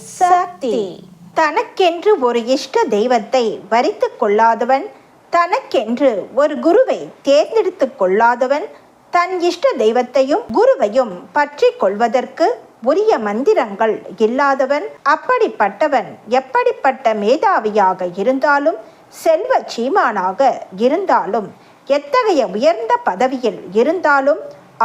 சக்தி. தனக்கென்று ஒரு இஷ்ட தெய்வத்தை வரித்து கொள்ளாதவன் தனக்கென்று ஒரு குருவை தேர்ந்தெடுத்து கொள்ளாதவன் தன் இஷ்ட தெய்வத்தையும் குருவையும் பற்றி கொள்வதற்கு உரிய மந்திரங்கள் இல்லாதவன் அப்படிப்பட்டவன் எப்படிப்பட்ட மேதாவியாக இருந்தாலும் செல்வ சீமானாக இருந்தாலும் எத்தகைய உயர்ந்த பதவியில் இருந்தாலும்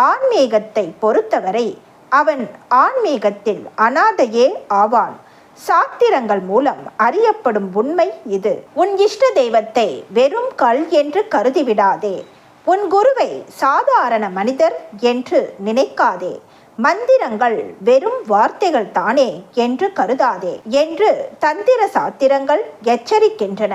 ஆன்மீகத்தை பொறுத்தவரை அவன் ஆன்மீகத்தில் அனாதையே ஆவான். சாத்திரங்கள் மூலம் அறியப்படும் உண்மை இது. உன் இஷ்ட தெய்வத்தை வெறும் கல் என்று கருதிவிடாதே. உன் குருவை சாதாரண மனிதர் என்று நினைக்காதே. மந்திரங்கள் வெறும் வார்த்தைகள் தானே என்று கருதாதே என்று தந்திர சாத்திரங்கள் எச்சரிக்கின்றன.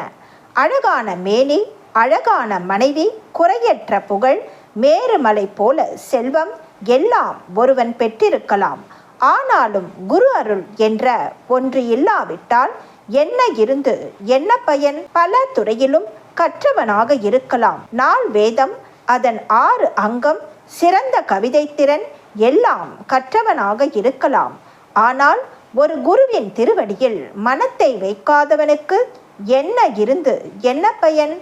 அழகான மேனி அழகான மனைவி குறையற்ற புகழ் மேருமலை போல செல்வம் எல்லாம் ஒருவன் பெற்றிருக்கலாம். ஆனாலும் குரு அருள் என்ற ஒன்று இல்லாவிட்டால் என்ன இருந்து என்ன பயன்? பல துறையிலும் கற்றவனாக இருக்கலாம். நாள் வேதம் அதன் ஆறு அங்கம் சிறந்த கவிதை திறன் எல்லாம் கற்றவனாக இருக்கலாம். ஆனால் ஒரு குருவின் திருவடியில் மனத்தை வைக்காதவனுக்கு என்ன இருந்து என்ன பயன்?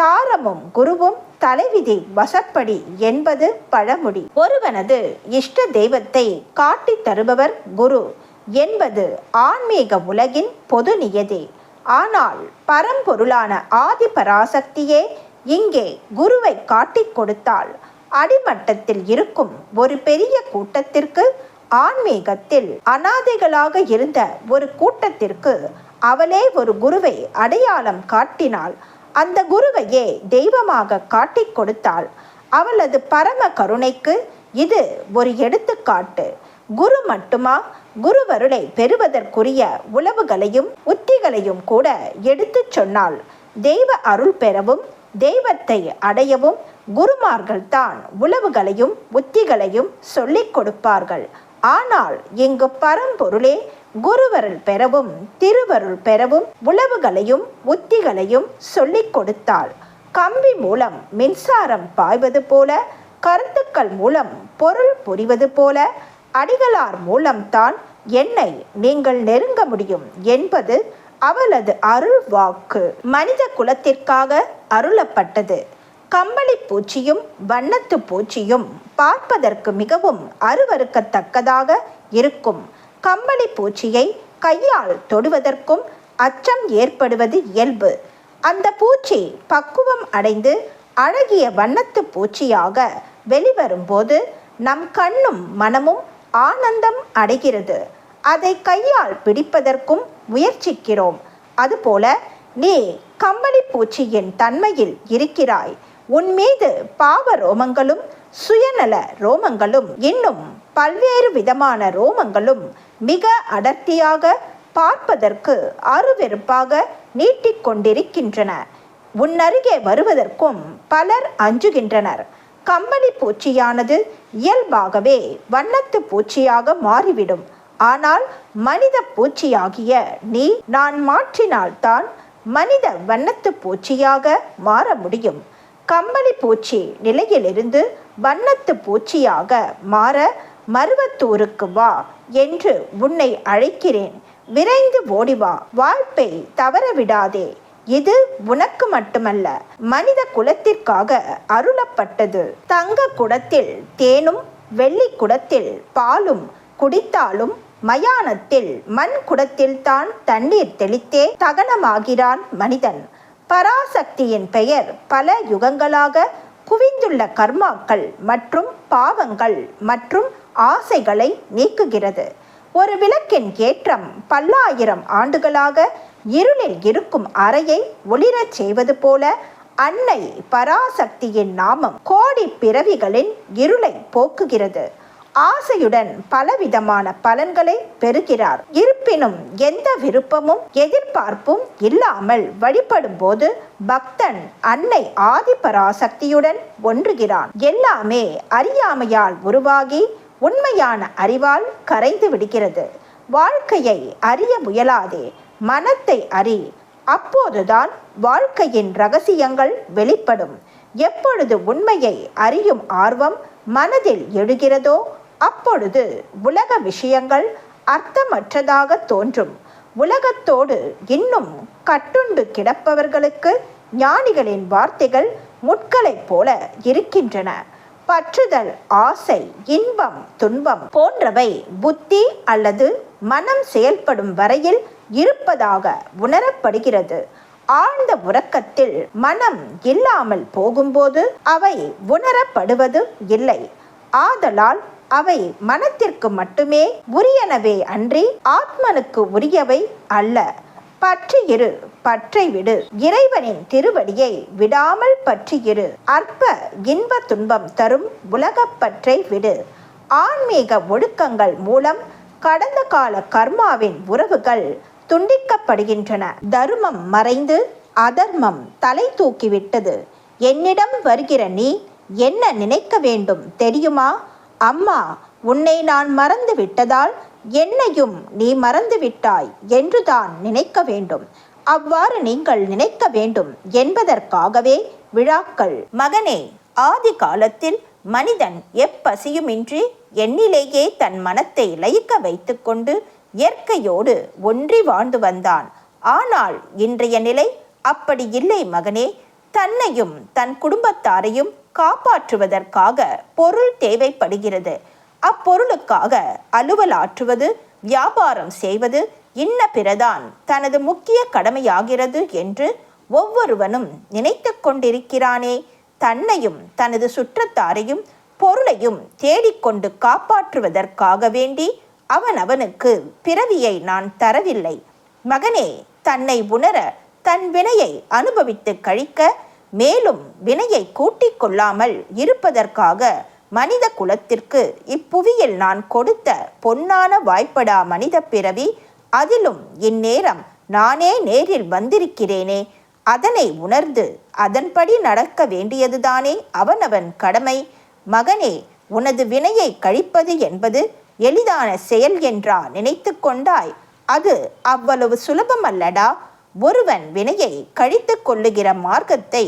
தாரமும் குருவும் தலைவிதி வசப்படி என்பது பழமொழி ஒருவனது இஷ்ட தெய்வத்தை காட்டித் தருபவர் குரு என்பது ஆன்மீக உலகின் பொது நியதி. ஆனால் பரம்பொருளான ஆதி பராசக்தியே இங்கே குருவை காட்டிக் கொடுத்தால் அடிமட்டத்தில் இருக்கும் ஒரு பெரிய கூட்டத்திற்கு ஆன்மீகத்தில் அனாதைகளாக இருந்த ஒரு கூட்டத்திற்கு அவளே ஒரு குருவை அடையாளம் காட்டினாள் அந்த குருவையே தெய்வமாக காட்டிக் கொடுத்தாள். அவளது பரம கருணைக்கு இது ஒரு எடுத்துக்காட்டு. குரு மட்டுமா? குருவருளை பெறுவதற்குரிய உளவுகளையும் உத்திகளையும் கூட எடுத்துச் சொன்னால் தெய்வ அருள் பெறவும் தெய்வத்தை அடையவும் குருமார்கள் தான் உளவுகளையும் உத்திகளையும் சொல்லிக் கொடுப்பார்கள். ஆனால் இங்கு பரம்பொருளே குருவருள் பெறவும் திருவருள் பெறவும் உளவுகளையும் உத்திகளையும் சொல்லிக் கொடுத்தாள். கம்பி மூலம் மின்சாரம் பாய்வது போல கருத்துக்கள் மூலம் பொருள் புரிவது போல அடிகளார் மூலம்தான் என்னை நீங்கள் நெருங்க முடியும் என்பது அவளது அருள் வாக்கு. மனித குலத்திற்காக அருளப்பட்டது. கம்பளி பூச்சியும் வண்ணத்து பூச்சியும் பார்ப்பதற்கு மிகவும் அருவருக்கத்தக்கதாக இருக்கும். கம்பளி பூச்சியை கையால் தொடுவதற்கும் அச்சம் ஏற்படுவது இயல்பு. அந்த பூச்சி பக்குவம் அடைந்து அழகிய வண்ணத்து பூச்சியாக வெளிவரும்போது நம் கண்ணும் மனமும் ஆனந்தம் அடைகிறது. அதை கையால் பிடிப்பதற்கும் முயற்சிக்கிறோம். அதுபோல நீ கம்பளி பூச்சியின் தன்மையில் இருக்கிறாய். உன் மீது பாவ ரோமங்களும் சுயநல ரோமங்களும் இன்னும் பல்வேறு விதமான ரோமங்களும் மிக அடர்த்தியாக பார்ப்பதற்கு அருவெருப்பாக நீட்டிக்கொண்டிருக்கின்றன உன்னருகே வருவதற்கும் பலர் அஞ்சுகின்றனர். கம்பளி பூச்சியானது இயல்பாகவே வண்ணத்து பூச்சியாக மாறிவிடும். ஆனால் மனித பூச்சியாகிய நீ நான் மாற்றினால்தான் மனித வண்ணத்து பூச்சியாக மாற முடியும். கம்பளி பூச்சி நிலையிலிருந்து வண்ணத்து பூச்சியாக மாற மருவத்தூருக்கு வா என்று உன்னை அழைக்கிறேன். விரைந்து ஓடி வா. வாழ்ப்பை தவற விடாதே இது உனக்கு மட்டுமல்ல மனித குலத்திற்காக அருளப்பட்டது. தங்க குடத்தில் தேனும் வெள்ளி குடத்தில் பாலும் குடித்தாலும் மயானத்தில் மண் குடத்தில் தான் தண்ணீர் தெளித்தே தகனமாகிறான் மனிதன். பராசக்தியின் பெயர் பல யுகங்களாக குவிந்துள்ள கர்மாக்கள் மற்றும் பாவங்கள் மற்றும் ஆசைகளை நீக்குகிறது. ஒரு விளக்கின் ஏற்றம் பல்லாயிரம் ஆண்டுகளாக இருளில் இருக்கும் அறையை ஒளிரச் செய்வது போல அன்னை பராசக்தியின் நாமம் கோடி பிறவிகளின் இருளை போக்குகிறது. ஆசையுடன் பலவிதமான பலன்களை பெறுகிறார். இருப்பினும் எந்த விருப்பமும் எதிர்பார்ப்பும் இல்லாமல் வழிபடும் போது பக்தன் அன்னை ஆதிபராசக்தியுடன் ஒன்றுகிறான். எல்லாமே அறியாமையால் உருவாகி உண்மையான அறிவால் கரைந்து விடுகிறது. வாழ்க்கையை அறிய முயலாதே. மனத்தை அறி. அப்போதுதான் வாழ்க்கையின் ரகசியங்கள் வெளிப்படும். எப்பொழுது உண்மையை அறியும் ஆர்வம் மனதில் எழுகிறதோ அப்பொழுது உலக விஷயங்கள் அர்த்தமற்றதாக தோன்றும். உலகத்தோடு இன்னும் கட்டுண்டு கிடப்பவர்களுக்கு ஞானிகளின் வார்த்தைகள் முட்களைப் போல இருக்கின்றன. பற்றுதல் ஆசை இன்பம் துன்பம் போன்றவை புத்தி அல்லது மனம் செயல்படும் வரையில் இருப்பதாக உணரப்படுகிறது. ஆழ்ந்த உறக்கத்தில் மனம் இல்லாமல் போகும்போது அவை உணரப்படுவது இல்லை. ஆதலால் அவை மனத்திற்கு மட்டுமே உரியனவே அன்றி ஆத்மனுக்கு உரியவை அல்ல. பற்றி இரு பற்றை விடு. இறைவனின் திருவடியை விடாமல் பற்றி இரு. அற்ப இன்ப துன்பம் தரும் உலகப்பற்றை விடு. ஆன்மீக ஒழுக்கங்கள் மூலம் கடந்த கால கர்மாவின் உறவுகள் துண்டிக்கப்படுகின்றன. தர்மம் மறைந்து அதர்மம் தலை தூக்கிவிட்டது என்னிடம் வருகிற நீ என்ன நினைக்க வேண்டும் தெரியுமா? அம்மா உன்னை நான் மறந்து விட்டதால் என்னையும் நீ மறந்துவிட்டாய் என்றுதான் நினைக்க வேண்டும். அவ்வாறு நீங்கள் நினைக்க வேண்டும் என்பதற்காகவே விழாக்கள். மகனே ஆதி காலத்தில் மனிதன் எப்பசியுமின்றி எண்ணிலேயே தன் மனத்தை லயிக்க வைத்துக்கொண்டு இயற்கையோடு ஒன்றி வாழ்ந்து வந்தான். ஆனால் இன்றைய நிலை அப்படி இல்லை மகனே. தன்னையும் தன் குடும்பத்தாரையும் காப்பாற்றுவதற்காக பொருள் தேவைப்படுகிறது. அப்பொருளுக்காக அலுவலாற்றுவது வியாபாரம் செய்வது இன்ன பிறதான் தனது முக்கிய கடமையாகிறது என்று ஒவ்வொருவனும் நினைத்து கொண்டிருக்கிறானே. தன்னையும் தனது சுற்றத்தாரையும் பொருளையும் தேடிக்கொண்டு காப்பாற்றுவதற்காக வேண்டி அவன் அவனுக்கு பிறவியை நான் தரவில்லை. மகனே தன்னை உணர தன் வினையை அனுபவித்து கழிக்க மேலும் வினையை கூட்டிக் கொள்ளாமல் இருப்பதற்காக மனித குலத்திற்கு இப்புவியில் நான் கொடுத்த பொன்னான வாய்ப்படா மனித பிறவி அதிலும் இந்நேரம் நானே நேரில் வந்திருக்கிறேனே அதனை உணர்ந்து அதன்படி நடக்க வேண்டியதுதானே அவனவன் கடமை. மகனே உனது வினையை கழிப்பது என்பது எளிதான செயல் என்றா நினைத்து கொண்டாய். அது அவ்வளவு சுலபம் அல்லடா ஒருவன் வினையை கழித்து கொள்ளுகிற மார்க்கத்தை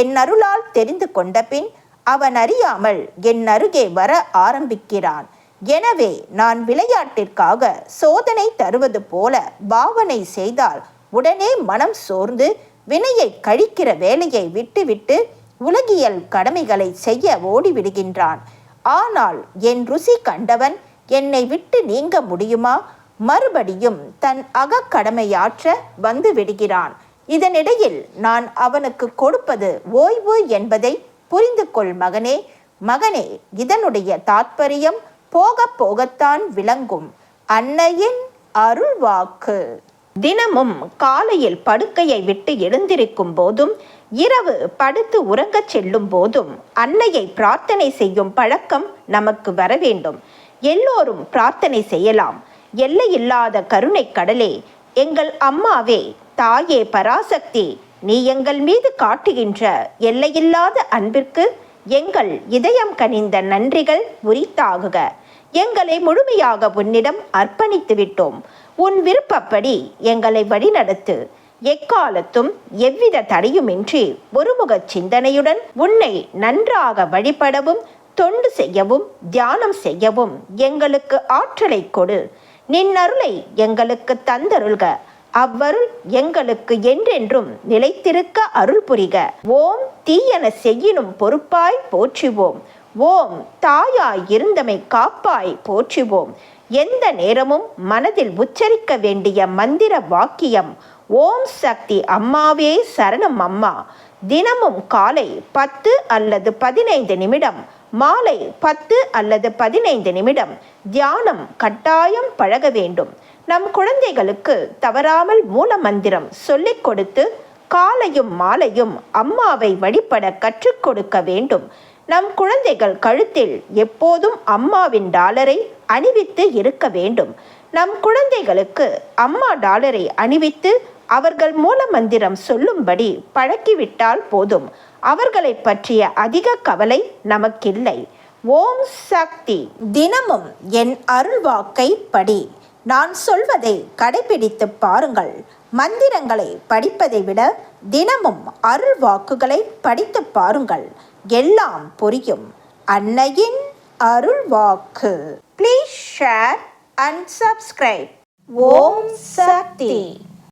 என் அருளால் தெரிந்து கொண்ட பின் அவன் அறியாமல் என் அருகே வர ஆரம்பிக்கிறான். எனவே நான் விளையாட்டிற்காக சோதனை தருவது போல பாவனை செய்தால் உடனே மனம் சோர்ந்து வினையை கழிக்கிற வேலையை விட்டுவிட்டு உலகியல் கடமைகளை செய்ய ஓடிவிடுகின்றான். ஆனால் என் ருசி கண்டவன் என்னை விட்டு நீங்க முடியுமா? மறுபடியும் தன் அகக்கடமையாற்ற வந்து விடுகிறான். இதனிடையில் நான் அவனுக்கு கொடுப்பது ஓய்வு என்பதை புரிந்து கொள் மகனே. மகனே இதனுடைய தாத்பரியம் போக போகத்தான் விளங்கும். அன்னையின் அருள்வாக்கு. தினமும் காலையில் படுக்கையை விட்டு எழுந்திருக்கும் போதும் இரவு படுத்து உறங்கச் செல்லும் போதும் அன்னையை பிரார்த்தனை செய்யும் பழக்கம் நமக்கு வர வேண்டும். எல்லோரும் பிரார்த்தனை செய்யலாம். எல்லையில்லாத கருணை கடலே எங்கள் அம்மாவே தாயே பராசக்தி நீ எங்கள் மீது காட்டுகின்ற எல்லையில்லாத அன்பிற்கு எங்கள் இதயம் கனிந்த நன்றிகள் உரித்தாகுக. எங்களை முழுமையாக உன்னிடம் அர்ப்பணித்து விட்டோம் உன் விருப்பப்படி எங்களை வழிநடத்து. எக்காலத்தும் எவ்வித தடையுமின்றி ஒருமுக சிந்தனையுடன் உன்னை நன்றாக வழிபடவும் தொண்டு செய்யவும் தியானம் செய்யவும் எங்களுக்கு ஆற்றலை கொடு. நின் அருளை எங்களுக்கு தந்தருள்க. அவ்வருள் எங்களுக்கு என்றென்றும் நிலைத்திருக்க அருள் புரிக ஓம் தீயன செய்யினும் பொறுப்பாய் போற்றுவோம். ஓம் தாயாய் இருந்தமை காப்பாய் போற்றுவோம். எந்த நேரமும் மனதில் உச்சரிக்க வேண்டிய மந்திர வாக்கியம் ஓம் சக்தி அம்மாவே சரணம் அம்மா. தினமும் காலை பத்து அல்லது பதினைந்து நிமிடம் மாலை பத்து அல்லது பதினைந்து நிமிடம் தியானம் கட்டாயம் பழக வேண்டும். நம் குழந்தைகளுக்கு தவறாமல் மூல மந்திரம் சொல்லிக் கொடுத்து காலையும் மாலையும் அம்மாவை வழிபட கற்றுக் கொடுக்க வேண்டும். நம் குழந்தைகள் கழுத்தில் எப்போதும் அம்மாவின் டாலரை அணிவித்து இருக்க வேண்டும். நம் குழந்தைகளுக்கு அம்மா டாலரை அணிவித்து அவர்கள் மூல மந்திரம் சொல்லும்படி பழக்கிவிட்டால் போதும். அவர்களை பற்றிய அதிக கவலை நமக்கில்லை. ஓம் சக்தி. தினமும் என் அருள்வாக்கை படி. நான் சொல்வதை கடைபிடித்து பாருங்கள். மந்திரங்களை படிப்பதை விட தினமும் அருள் வாக்குகளை படித்து பாருங்கள். எல்லாம் புரியும். அன்னையின் அருள் வாக்கு. Please share and subscribe Om Shakti.